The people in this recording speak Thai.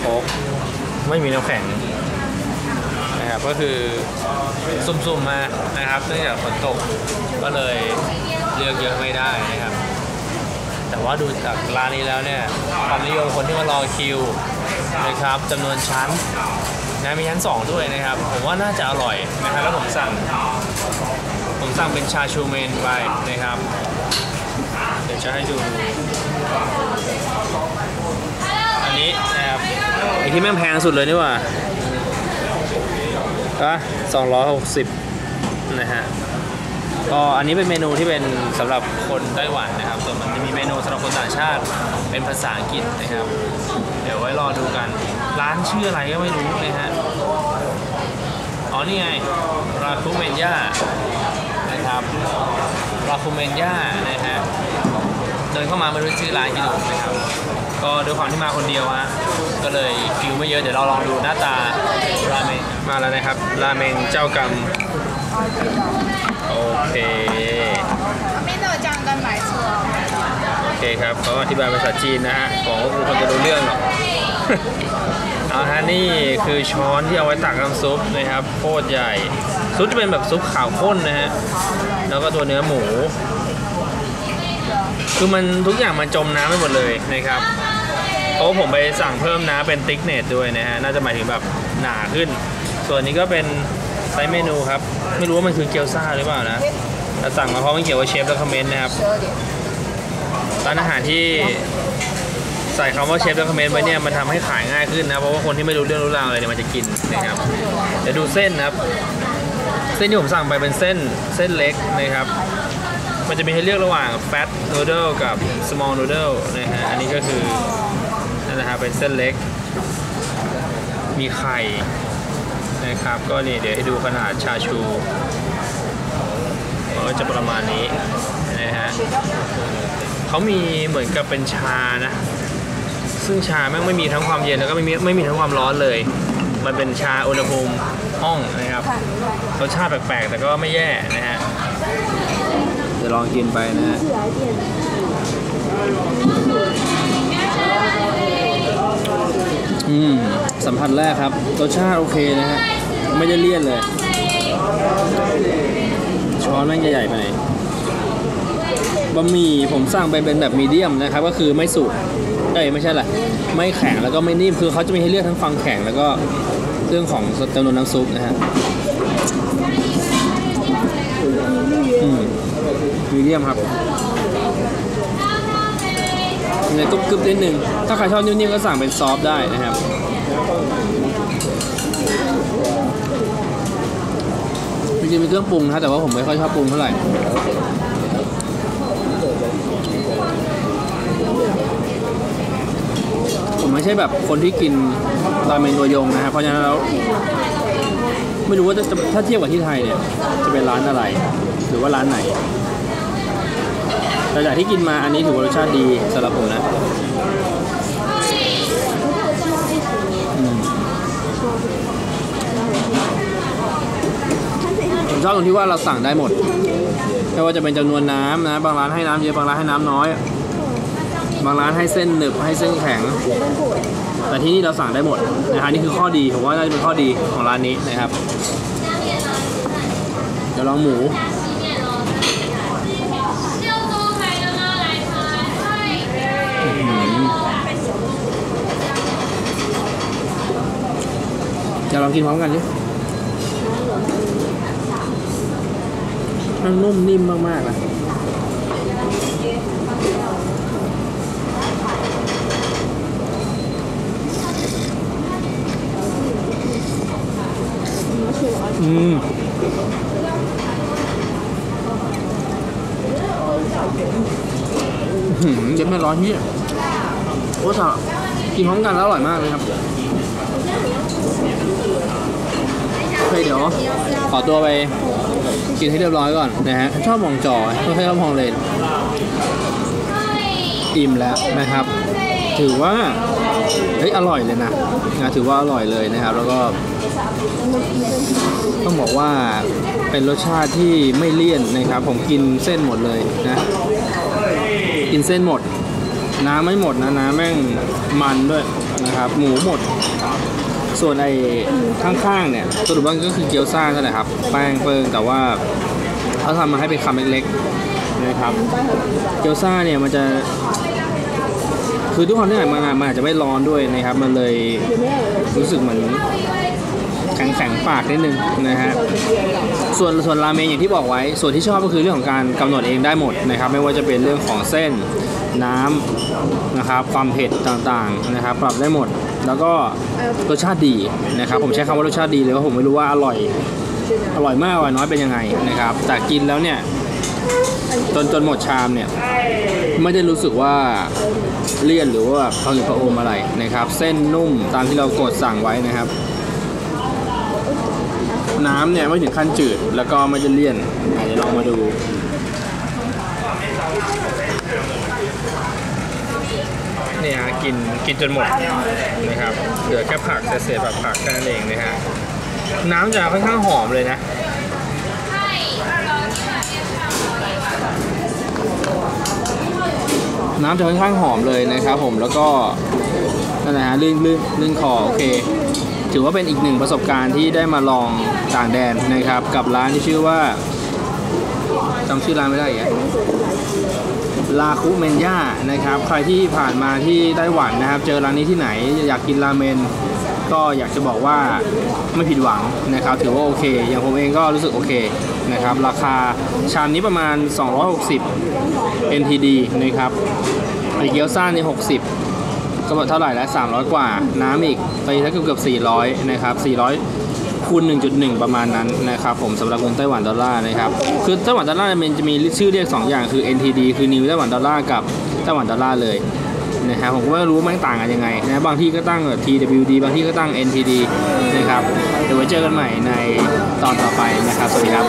โค้กไม่มีน้ำแข็งนะครับก็คือซุ่มๆมานะครับเนื่องจากฝนตกก็เลยเลือกเยอะไม่ได้นะครับ แต่ว่าดูจากร้านนี้แล้วเนี่ยความนิยมคนที่มารอคิวนะครับจำนวนชั้นนะมีชั้น 2 ด้วยนะครับ ผมว่าน่าจะอร่อยนะครับแล้วผมสั่ง ผมสั่งเป็นชาชูเมนไปนะครับ เดี๋ยวจะให้ดู อันนี้นะครับไอ ที่แม่งแพงสุดเลยนี่ว่าอะ260นะฮะ ก็อันนี้เป็นเมนูที่เป็นสำหรับคนไต้หวันนะครับ ส่วนมันจะมีเมนูสำหรับคนต่างชาติ เป็นภาษาอังกฤษนะครับ เดี๋ยวไว้รอดูกัน ร้านชื่ออะไรก็ไม่รู้นะฮะ อ๋อ นี่ไง ราคูเมนย่านะครับ ราคูเมนย่านะฮะ ดินเข้ามาไม่รู้ชื่อร้านกินหนมนะครับ ก็ด้วยความที่มาคนเดียวอะก็เลยคิวไม่เยอะเดี๋ยวเราลองดูหน้าตาราเมนมาแล้วนะครับ ราเมนเจ้ากรรมโอเคไม่เจอจังกันหลายส่วนโอเคครับเขาอธิบายภาษาจีนนะฮะของก็คือคนจะรู้เรื่องหรอกเอาฮะนี่คือช้อนที่เอาไว้ตักน้ำซุปนะครับโคตรใหญ่ ซุปจะเป็นแบบซุปขาวข้นนะฮะแล้วก็ตัวเนื้อหมู คือมันทุกอย่างมันจมน้ำไปหมดเลยนะครับเพราะผมไปสั่งเพิ่มน้ำเป็นติ๊กเนตด้วยนะฮะน่าจะหมายถึงแบบหนาขึ้น ส่วนนี้ก็เป็นไซส์เมนูครับ ไม่รู้ว่ามันคือเกี๊ยวซ่าหรือเปล่านะแต่สั่งมาเพราะมันเขียนว่าเชฟแล้วคอมเมนต์นะครับร้านอาหารที่ใส่คำว่าเชฟและคอมเมนต์ไว้เนี่ยมันทำให้ขายง่ายขึ้นนะเพราะว่าคนที่ไม่รู้เรื่องรู้ราวอะไรเนี่ยมันจะกินนะครับเดี๋ยวดูเส้นนะครับ เส้นที่ผมสั่งไปเป็นเส้นเส้นเล็กนะครับ มันจะมีให้เลือกระหว่าง fat noodle กับ small noodle นะฮะ อันนี้ก็คือนั่นนะฮะเป็นเส้นเล็ก มีไข่นะครับ ก็นี่เดี๋ยวให้ดูขนาดชาชูก็จะประมาณนี้นะฮะเขามีเหมือนกับเป็นชานะ ซึ่งชาแม่งไม่มีทั้งความเย็นแล้วก็ไม่มีไม่มีทั้งความร้อนเลย มันเป็นชาอุณหภูมิห้องนะครับรสชาติแปลกๆ แต่ก็ไม่แย่นะฮะ ลองกินไปนะฮะอืม สัมผัสแรกครับ รสชาติโอเคนะฮะ ไม่ได้เลี่ยนเลย ช้อนแม่งใหญ่ไปไหนบะหมี่ผมสั่งไปเป็นแบบมีเดียมนะครับ ก็คือไม่สุกเอ้ยไม่ใช่แหละไม่แข็งแล้วก็ไม่นิ่มคือเขาจะมีให้เลือกทั้งฟังแข็งแล้วก็เรื่องของจำนวนน้ำซุปนะฮะ มีเดียมครับในตุ๊บกึบนิดนึง ถ้าใครชอบนิ่มๆก็สั่งเป็นซอฟได้นะครับจริงๆมีเครื่องปรุงนะแต่ว่าผมไม่ค่อยชอบปรุงเท่าไหร่ผมไม่ใช่แบบคนที่กินราเมงตัวยงนะครับเพราะฉะนั้นแล้วไม่รู้ว่าถ้าเทียบกับที่ไทยเนี่ย จะเป็นร้านอะไร หรือว่าร้านไหน แต่จากที่กินมาอันนี้ถือว่ารสชาติดีสำหรับผมนะผมชอบตรงที่ว่าเราสั่งได้หมดไม่ว่าจะเป็นจำนวนน้ำนะ บางร้านให้น้ำเยอะบางร้านให้น้ำน้อย บางร้านให้เส้นหนึบให้เส้นแข็ง แต่ที่นี่เราสั่งได้หมดนะฮะนี่คือข้อดีผมว่าน่าจะเป็นข้อดีของร้านนี้นะครับเดี๋ยวลองหมู อื้อหือ เดี๋ยวลองกินพร้อมกันดิมันนุ่มนิ่มมากๆนะอืมหืมเย็นไม่ร้อนเฮียโอ้สะกินพร้อมกันแล้วอร่อยมากเลยครับ โอเคเดี๋ยวขอตัวไปกินให้เรียบร้อยก่อนนะฮะชอบมองจอไม่ค่อยชอบมองเลนอิ่มแล้วนะครับ ถือว่าเฮ้ยอร่อยเลยนะนะถือว่าอร่อยเลยนะครับ แล้วก็ ต้องบอกว่าเป็นรสชาติที่ไม่เลี่ยนนะครับ ผมกินเส้นหมดเลยนะ กินเส้นหมด น้ำไม่หมดนะน้ำแม่งมันด้วยนะครับ หมูหมด ส่วนไอ้ข้างๆเนี่ยสรุปว่าก็คือเกี๊ยวซ่านั่นแหละครับ แป้งเปิงแต่ว่าเขาทำมาให้เป็นคำเล็กๆนะครับ เกี๊ยวซ่าเนี่ยมันจะ คือทุกคนที่ไหนมันมันอาจจะไม่ร้อนด้วยนะครับ มันเลยรู้สึกเหมือนแข็งๆปากนิดนึงนะฮะส่วนส่วนราเมงอย่างที่บอกไว้ ส่วนที่ชอบก็คือเรื่องของการกำหนดเองได้หมดนะครับ ไม่ว่าจะเป็นเรื่องของเส้นน้ำนะครับ ความเผ็ดต่างๆนะครับ ปรับได้หมด แล้วก็รสชาติดีนะครับ ผมใช้คำว่ารสชาติดีเลยว่าผมไม่รู้ว่าอร่อย อร่อยมากอร่อยน้อยเป็นยังไงนะครับ แต่กินแล้วเนี่ยจนจนหมดชามเนี่ยไม่ได้รู้สึกว่าเลี่ยนหรือว่าผงืดผะอมอะไรนะครับ เส้นนุ่มตามที่เรากดสั่งไว้นะครับ น้ำเนี่ยไม่ถึงขั้นจืด แล้วก็ไม่จะเลี่ยนอะเดี๋ยวลองมาดู นี่ฮะ กินกินจนหมดนะครับเหลือแค่ผักเศษแบบผักแค่นั้นเองนะฮะน้ำจะค่อนข้างหอมเลยนะน้ำจะค่อนข้างหอมเลยนะครับผมแล้วก็นั่นแหละฮะลื่นลื่นลื่นคอโอเค ถือว่าเป็นอีกหนึ่งประสบการณ์ที่ได้มาลองต่างแดนนะครับ กับร้านที่ชื่อว่าจำชื่อร้านไม่ได้อีก ลาคุเมนย่านะครับ ใครที่ผ่านมาที่ไต้หวันนะครับ เจอร้านนี้ที่ไหนอยากกินราเมนก็อยากจะบอกว่าไม่ผิดหวังนะครับ ถือว่าโอเค อย่างผมเองก็รู้สึกโอเคนะครับ ราคาชามนี้ประมาณ 260 NTD นะครับไอเกี๊ยวซ่านี่60 ก็หมดเท่าไหร่แล้ว300 กว่า น้ำอีกไปถ้าเกือบเกือบ400 นะครับ 400 คูณ1.1 ประมาณนั้นนะครับผมสำหรับเงินไต้หวันดอลลาร์นะครับคือไต้หวันดอลลาร์มันจะมีชื่อเรียก 2 อย่างคือ NTD คือ New ไต้หวันดอลลาร์กับไต้หวันดอลลาร์เลยนะครับผมก็ไม่รู้ว่ามันต่างกันยังไงนะบางที่ก็ตั้งแบบ TWD บางที่ก็ตั้ง NTD นะครับเดี๋ยวไว้เจอกันใหม่ในตอนต่อไปนะครับ สวัสดีครับ